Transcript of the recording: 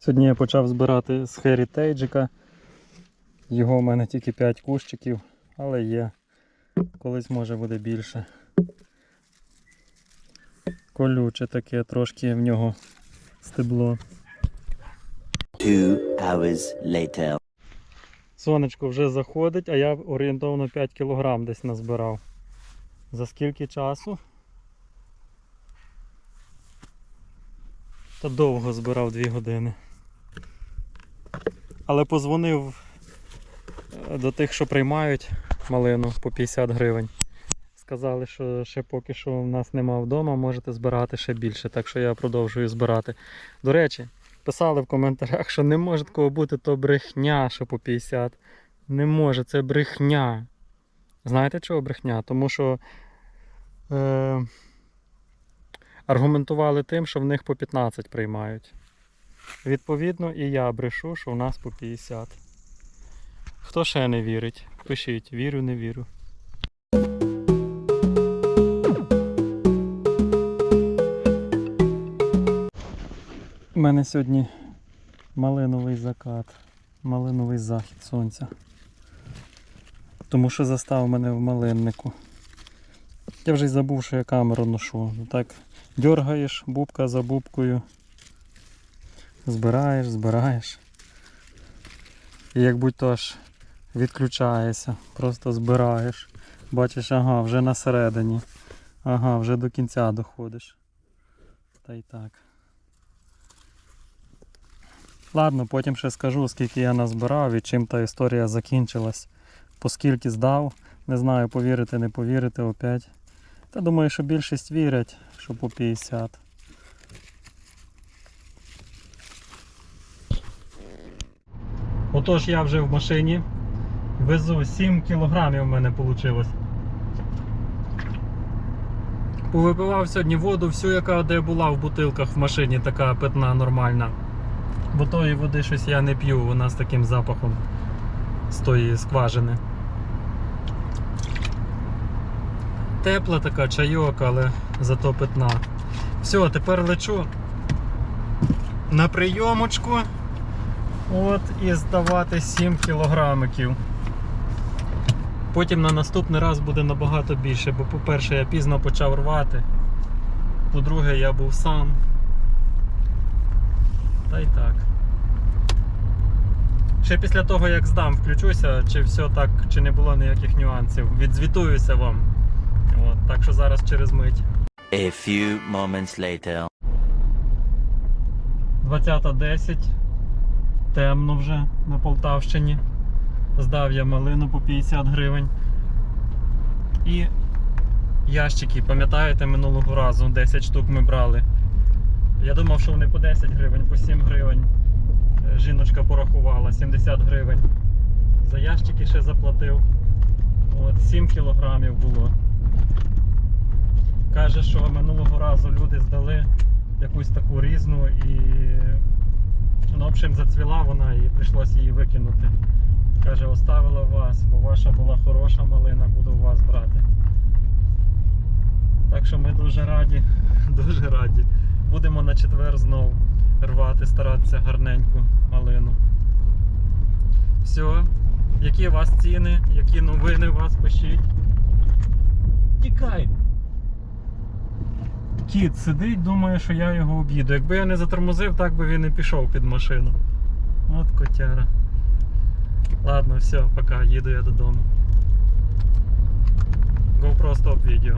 Сьогодні я почав збирати з Heritage. Його в мене тільки 5 кущиків, але є. Колись може буде більше. Колюче таке, трошки в нього стебло. Two hours later. Сонечко вже заходить, а я орієнтовно 5 кг десь назбирав. За скільки часу? Та довго збирав 2 години. Але позвонив е, до тих, що приймають малину по 50 гривень. Сказали, що ще поки що в нас нема вдома, можете збирати ще більше, так що я продовжую збирати. До речі, писали в коментарях, що не може такого бути, то брехня, що по 50. Не може, це брехня. Знаєте чого брехня? Тому що е, аргументували тим, що в них по 15 приймають. Відповідно, і я брешу, що в нас по 50. Хто ще не вірить? Пишіть, вірю, не вірю. У мене сьогодні малиновий закат, малиновий захід сонця. Тому що застав мене в малиннику. Я вже й забув, що я камеру ношу. Ну Так дергаєш бубка за бубкою. Збираєш, збираєш. І як будь-то аж відключаєшся, просто збираєш. Бачиш, ага, вже на середині. Ага, вже до кінця доходиш. Та й так. Ладно, потім ще скажу, скільки я назбирав і чим та історія закінчилась. Поскільки здав, не знаю, повірити, не повірити опять. Та думаю, що більшість вірять, що по 50. Отож я вже в машині. Везу 7 кілограмів в мене вийшло. Повипивав сьогодні воду, всю, яка де була в бутилках в машині, така питна нормальна. Бо тої води щось я не п'ю, вона з таким запахом з тої скважини. Тепла така чайок, але зато питна. Все, тепер лечу на прийомочку. От і здавати 7 кілограмиків. Потім на наступний раз буде набагато більше, бо по-перше, я пізно почав рвати. По-друге, я був сам. Та й так. Ще після того, як здам, включуся, чи все так, чи не було ніяких нюансів. Відзвітуюся вам. От, так що зараз через мить. A few moments later. 20.10. Темно вже на Полтавщині. Здав я малину по 50 гривень. І ящики, пам'ятаєте, минулого разу 10 штук ми брали. Я думав, що вони по 10 гривень, по 7 гривень. Е, Жіночка порахувала 70 гривень. За ящики ще заплатив. От, 7 кілограмів було. Каже, що минулого разу люди здали якусь таку різну і общем, зацвіла вона і прийшлося її викинути. Каже, оставила вас, бо ваша була хороша малина, буду вас брати. Так що ми дуже раді, дуже раді. Будемо на четвер знов рвати, старатися гарненьку малину. Все. Які у вас ціни, які новини у вас пишіть. Тікай! Кіт сидить, думає, що я його об'їду. Якби я не затормозив, так би він і пішов під машину. От котяра. Ладно, все, пока, їду я додому. GoPro стоп відео.